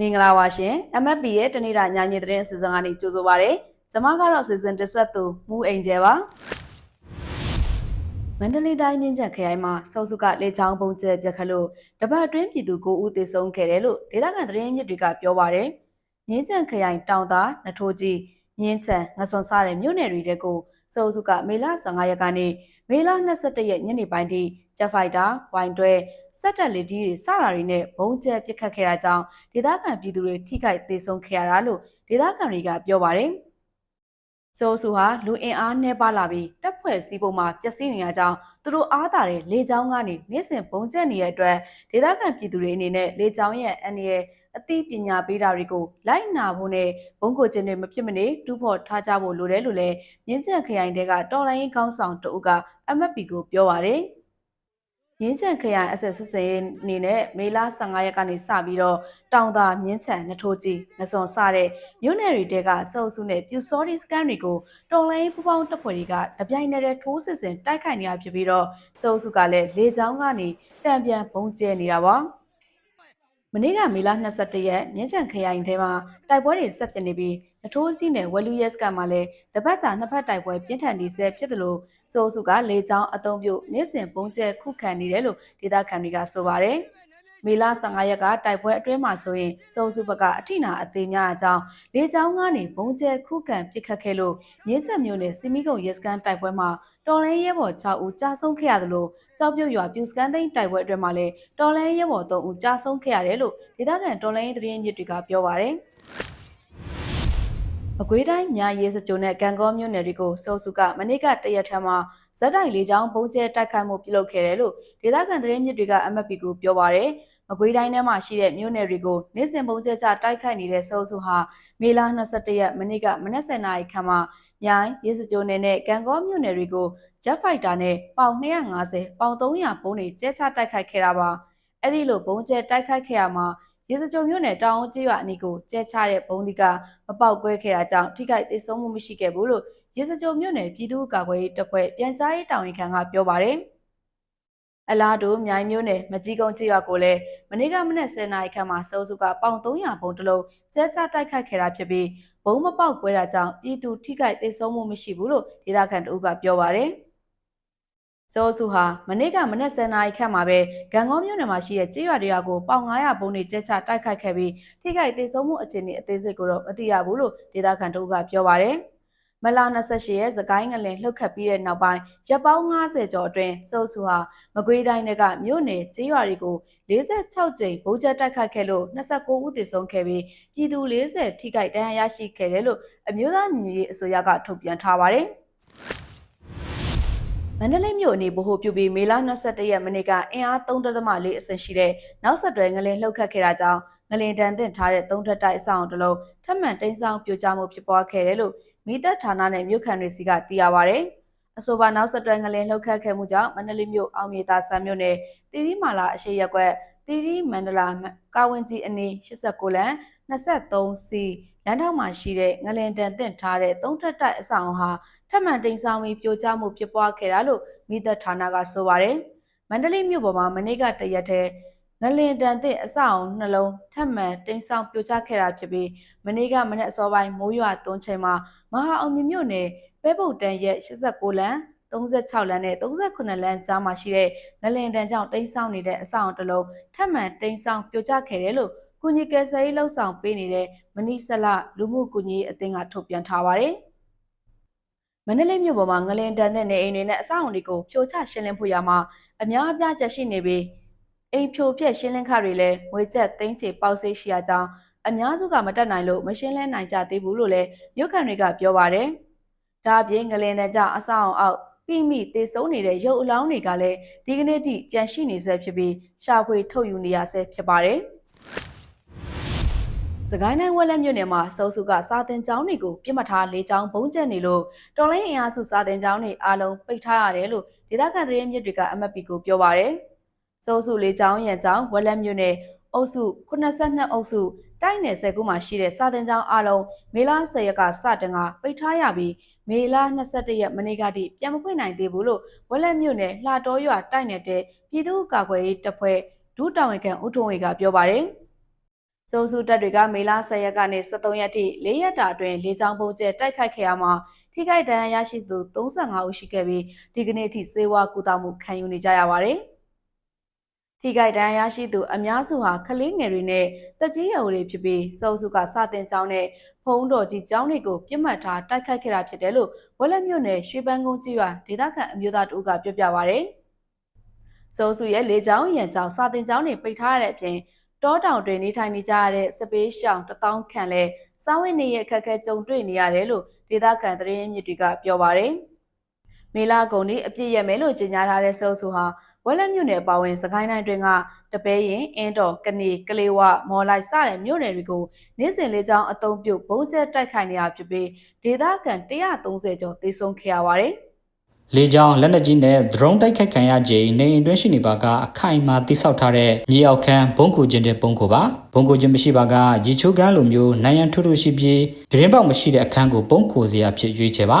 မင်္ဂလာပါရှင် MFP ရဲ့တနေ့တာညမြေသတင်းအစီအစဉ်ကနေကြိုဆိုပါရစေ။ကျွန်မကတော့စီစဉ်တစ်ဆက်သူမူအိမ်ကျဲပါ။မန္တလေးတိုင်းမြင်းချက်ခရိုင်မှာစောစုကလေချောင်းပုံကျဲပြက်ခတ်လို့တပတ်အတွင်းပြည်သူ9ဦးသေဆုံးခဲ့တယ်လို့ဒေသခံသတင်းမြစ်တွေကပြောပါရယ်။မြင်းချက်ခရိုင်တောင်သားနထိုးကြီးမြင်းချံငစွန်စားတဲ့မြို့နယ်တွေကစောစုကမေလ15ရက်ကနေမေလ22ရက်ညနေပိုင်းထိဂျက်ဖိုက်တာဝိုင်တွဲ စက်တက်လက်ဒီတွေစတာတွေနဲ့ဘုံကျဲပစ်ခတ်ခဲ့တာကြောင့်ဒေသခံပြည်သူတွေထိခိုက်သေးဆုံးခဲ့ရတာလို့ဒေသခံတွေကပြောပါတယ်။ဆိုဆူဟာလူအင်အားနှဲပါလာပြီးတပ်ဖွဲ့စည်းပုံမှာပျက်စီးနေရကြောင်းသူတို့အားတာတဲ့လေကြောင်းကနေနေ့စဉ်ဘုံကျက်နေတဲ့အတွက်ဒေသခံပြည်သူတွေအနေနဲ့လေကြောင်းရဲ့အန္တရာယ်အသိပညာပေးတာတွေကိုလိုက်နာဖို့နဲ့ဘုံကိုချင်းတွေမဖြစ်မနေတူးဖော်ထားကြဖို့လိုတယ်လို့လည်းမြင်းကျက်ခရိုင်တဲကတော်လိုင်းရေးကောင်းဆောင်တအုပ်က MFP ကိုပြောပါတယ်။ မြင်းချံခရိုင်အဆက်ဆက်စဲအနေနဲ့မေလ15ရက်ကနေစပြီးတော့တောင်သာမြင်းချံနထိုးကြီးငစွန်စတဲ့မြို့နယ်တွေတဲကစုပ်စုနဲ့ပြူစောဒီစကန်တွေကိုတော်လိုင်းပူပေါင်းတပ်ဖွဲ့တွေကတပြိုင်နက်တည်းထိုးစစ်ဆင်တိုက်ခိုက်နေရဖြစ်ပြီးတော့စုပ်စုကလည်းလေကြောင်းကနေတံပြန်ပုံကျဲနေတာပါ။မနေ့ကမေလ22ရက်မြင်းချံခရိုင်ထဲမှာတိုက်ပွဲတွေဆက်ဖြစ်နေပြီးနထိုးကြီးနဲ့ဝလူရက်စကမှာလည်းတပတ်ကြာနှစ်ဖက်တိုက်ပွဲပြင်းထန်နေဆဲဖြစ်တယ်လို့ စိုးစုကလေကြောင်းအုံပြုနေ့စဉ်ပုံကျဲခုခံနေတယ်လို့ဒေသခံတွေကဆိုပါတယ်။မေလ15ရက်ကတိုက်ပွဲအတွင်းမှာဆိုရင်စိုးစုဘက်ကအထိနာအသေးများအကြောင်းလေကြောင်းကနေဘုံကျဲခုခံပစ်ခတ်ခဲ့လို့မြင်းချက်မျိုးနဲ့စီမီကုံရဲစခန်းတိုက်ပွဲမှာတော်လဲရဲဘော်6ဦးကြာဆုံးခဲ့ရတယ်လို့ကြောက်ပြုတ်ရွာပြူစကန်သိန်းတိုက်ပွဲအတွင်းမှာလည်းတော်လဲရဲဘော်3ဦးကြာဆုံးခဲ့ရတယ်လို့ဒေသခံတော်လဲရေးသတင်းမြစ်တွေကပြောပါရယ် မကွေးတိုင်းမြရေးစကြိုနဲ့ကံကောမြို့နယ်တွေကိုစိုးစုကမနေ့ကတရက်ထမ်းမှာဇက်တိုင်လေးချောင်းပုံကျဲတိုက်ခိုက်မှုပြုလုပ်ခဲ့တယ်လို့ဒေသခံသတင်းမြစ်တွေက MFP ကိုပြောပါရယ်မကွေးတိုင်းထဲမှာရှိတဲ့မြို့နယ်တွေကိုနေ့စဉ်ပုံကျဲချတိုက်ခိုက်နေတဲ့စိုးစုဟာမေလ22ရက်မနေ့ကမနက်7:00နာရီခန့်မှာမြိုင်ရေစကြိုနယ်နဲ့ကံကောမြို့နယ်တွေကိုဂျက်ဖိုက်တာနဲ့ပေါင်250ပေါင်300ဘုံးတွေကျဲချတိုက်ခိုက်ခဲ့တာပါအဲ့ဒီလိုဘုံကျဲတိုက်ခိုက်ခဲ့ရမှာ ရေစကြုံမြို့နယ်တောင်အောင်ကျေးရွာအနီးကိုကျဲချတဲ့ဘုံဒီကမပေါက်ကွဲခဲ့တာကြောင့်ထိခိုက်ဒေဆုံးမှုမရှိခဲ့ဘူးလို့ရေစကြုံမြို့နယ်ပြည်သူ့ကာကွယ်ရေးတပ်ဖွဲ့ပြန်ကြားရေးတာဝန်ခံကပြောပါတယ်အလားတူမြိုင်မြို့နယ်မကြီးကုန်းကျေးရွာကိုလည်းမနေ့ကမနေ့10နာရီခန့်မှာစုစုကပေါင်300ဘုံတလုံးကျဲချတိုက်ခိုက်ခဲ့တာဖြစ်ပြီးဘုံမပေါက်ကွဲတာကြောင့်ပြည်သူထိခိုက်ဒေဆုံးမှုမရှိဘူးလို့ဒေသခံတို့ကပြောပါတယ်။ ဇောစုဟာမနေ့ကမနက်7:00နာရီခန့်မှာပဲဂံကောမြို့နယ်မှာရှိတဲ့ကြေးရွာတရွာကိုပေါင်900ဘုံတွေကျက်ချတိုက်ခိုက်ခဲ့ပြီးထိခိုက်ဒေဆုံးမှုအခြေအနေအသေးစိတ်ကိုတော့မသိရဘူးလို့ဒေသခံတို့ကပြောပါတယ်။မလာ28ရက်စကိုင်းငလင်လှုပ်ခတ်ပြီးတဲ့နောက်ပိုင်းရပ်ပေါင်း90ကျော်အတွင်းစုပ်စုဟာမကွေးတိုင်းကမြို့နယ်ကြေးရွာတွေကို46ကြိမ်ဗုံးကျတိုက်ခိုက်ခဲ့လို့29ဦးသေဆုံးခဲ့ပြီးပြည်သူ40ထိခိုက်ဒဏ်ရာရရှိခဲ့တယ်လို့အမျိုးသားညီညွတ်ရေးအစိုးရကထုတ်ပြန်ထားပါတယ်။ မန္တလေးမြို့အနေဗဟိုပြုပြီးမေလ22ရက်မနေ့ကအင်အား3.4အဆင့်ရှိတဲ့နောက်ဆက်တွဲငလင်လှုပ်ခတ်ခဲ့တာကြောင့်ငလင်တန်တင်ထားတဲ့သုံးထပ်တိုက်အဆောင်တစ်လုံးထပ်မံတိမ်းဆောင်ပြိုကျမှုဖြစ်ပွားခဲ့တယ်လို့မိသက်ဌာနနဲ့မြို့ခံတွေစီကသိရပါဗျ။အဆိုပါနောက်ဆက်တွဲငလင်လှုပ်ခတ်ခဲ့မှုကြောင့်မန္တလေးမြို့အောင်မြေသာဆန်းမြို့နယ်တီရီမာလာအရှိရက်ကွက် တီရီမန္တလာကာဝင်းကြီးအနီး89လမ်း 23စီလမ်းထောက်မှာရှိတဲ့ငလင်တန်တင်ထားတဲ့သုံးထပ်တိုက်အဆောင်ဟာထပ်မံတိမ်ဆောင်ပြီးပြိုကျမှုဖြစ်ပွားခဲ့တာလို့မိသက်ဌာနကဆိုပါတယ်။မန္တလေးမြို့ပေါ်မှာမနေ့ကတရက်တည်းငလင်တန်တဲ့အဆောက်အုံနှလုံးထပ်မံတိမ်ဆောင်ပြိုကျခဲ့တာဖြစ်ပြီးမနေ့ကမနေ့အစောပိုင်းမိုးရွာသွန်းချိန်မှာမဟာအောင်မြမြို့နယ်ပဲပုတ်တန်ရက်89လမ်း 36လမ်းနဲ့39လမ်းကြားမှာရှိတဲ့ငလင်တန်ကြောင့်တိမ်းဆောင်နေတဲ့အဆောက်အုံတစ်လုံးထပ်မံတိမ်းဆောင်ပြိုကျခဲ့တယ်လို့ကုညီကယ်ဆယ်ရေးလှုပ်ဆောင်ပေးနေတဲ့မနီဆလလူမှုကူညီရေးအသင်းကထုတ်ပြန်ထားပါတယ်။မန္တလေးမြို့ပေါ်မှာငလင်တန်တဲ့နေအိမ်တွေနဲ့အဆောက်အုံတွေကိုဖြိုချရှင်းလင်းဖို့ရမှာအများအပြားချက်ရှိနေပြီးအိမ်ဖြိုပြက်ရှင်းလင်းခတွေလည်းငွေကျပ်သိန်းချေပေါက်ဆေးရှိရကြောင်းအများစုကမတက်နိုင်လို့မရှင်းလင်းနိုင်ကြသေးဘူးလို့လည်းမြို့ခံတွေကပြောပါတယ်။ဒါအပြင်ငလင်တဲ့ကြအဆောက်အုံအောက် ပြီးမိတေဆုံးနေတဲ့ရုပ်အလောင်းတွေကလည်းဒီကနေ့ထိကြန့်ရှိနေဆဲဖြစ်ပြီးရှာဖွေထုတ်ယူနေရဆဲဖြစ်ပါတယ်။စကိုင်းတိုင်းဝက်လက်မြို့နယ်မှာစုံစုကစာတင်ကျောင်းတွေကိုပြစ်မှတ်ထားလေးကျောင်းပုံကျက်နေလို့တော်လိုင်းအင်အားစုစာတင်ကျောင်းတွေအားလုံးပိတ်ထားရတယ်လို့ဒေသခံသတင်းမြစ်တွေက MFP ကိုပြောပါရယ်စုံစုလေးကျောင်းရန်ကျောင်းဝက်လက်မြို့နယ် အုပ်စု82အုပ်စုတိုက်နယ်10ခုမှာရှိတဲ့စာတင်ကျောင်းအားလုံးမေလ10ရက်ကစတင်ကပိတ်ထားရပြီးမေလ22ရက်မနေ့ကတည်းပြန်မဖွင့်နိုင်သေးဘူးလို့ဝက်လက်မြို့နယ်လှတော်ရွာတိုက်နယ်တဲ့ပြည်သူ့ကာကွယ်ရေးတပ်ဖွဲ့ဒုတာဝန်ခံဦးထုံဝေကပြောပါရယ်စုံစုတပ်တွေကမေလ10ရက်ကနေ23ရက်ထိ၄ရက်တာအတွင်းလေကြောင်းပုံကျဲတိုက်ခိုက်ခဲ့ရမှာထိခိုက်ဒဏ်ရာရရှိသူ35ဦးရှိခဲ့ပြီးဒီကနေ့အထိစေဝါကူတာမှုခံယူနေကြရပါတယ်။ ထိခိုက်ဒဏ်ရာရရှိသူအများစုဟာကလေးငယ်တွေနဲ့တက်ကြီးရွယ်တွေဖြစ်ပြီးစုံစုကစတင်ကျောင်းနဲ့ဖုံးတော်ကြီးကျောင်းတွေကိုပြစ်မှတ်ထားတိုက်ခိုက်ခဲ့တာဖြစ်တယ်လို့ဝက်လက်မြို့နယ်ရွှေပန်းကုန်းကြီးရွာဒေသခံအမျိုးသားတို့ကပြောပြပါဗျ။စုံစုရဲ့လေကြောင်းရန်ကြောင့်စတင်ကျောင်းတွေပိတ်ထားရတဲ့အပြင်တောတောင်တွင်နေထိုင်နေကြရတဲ့စပေးရှောင်တထောင်ခန့်လဲစားဝတ်နေရအခက်အခဲကြုံတွေ့နေရတယ်လို့ဒေသခံသတင်းရင်းမြစ်တွေကပြောပါတယ်။မေလာကုံဒီအပြည့်ရမယ်လို့ကြေညာထားတဲ့စုံစုဟာ ဝက်လက်မြို့နယ်ပါဝင်စကိုင်းတိုင်းတွင်ကတပဲရင်အင်းတော်ကနေကလေးဝမော်လိုက်စတဲ့မြို့နယ်တွေကိုနေ့စဉ်လေးချောင်းအုံပြုတ်ဘုံကျက်တိုက်ခိုက်နေတာဖြစ်ပြီးဒေသခံ130ကျော်သေဆုံးခဲ့ရပါတယ်။လေကြောင်းလက်နက်ကြီးနဲ့ drone တိုက်ခိုက်ခံရခြင်းနေအိမ်တွင်းရှိနေပါကအခိုင်အမာတိစောက်ထားတဲ့မြေအောက်ခန်းဘုံကူခြင်းတဲ့ဘုံကူပါဘုံကူခြင်းမရှိပါကရေချိုးကန်းလိုမျိုးနိုင်ရန်ထုထုရှိပြီးဒရင်ပေါက်မရှိတဲ့အခန်းကိုဘုံကူစရာဖြစ်ရွေးချယ်ပါ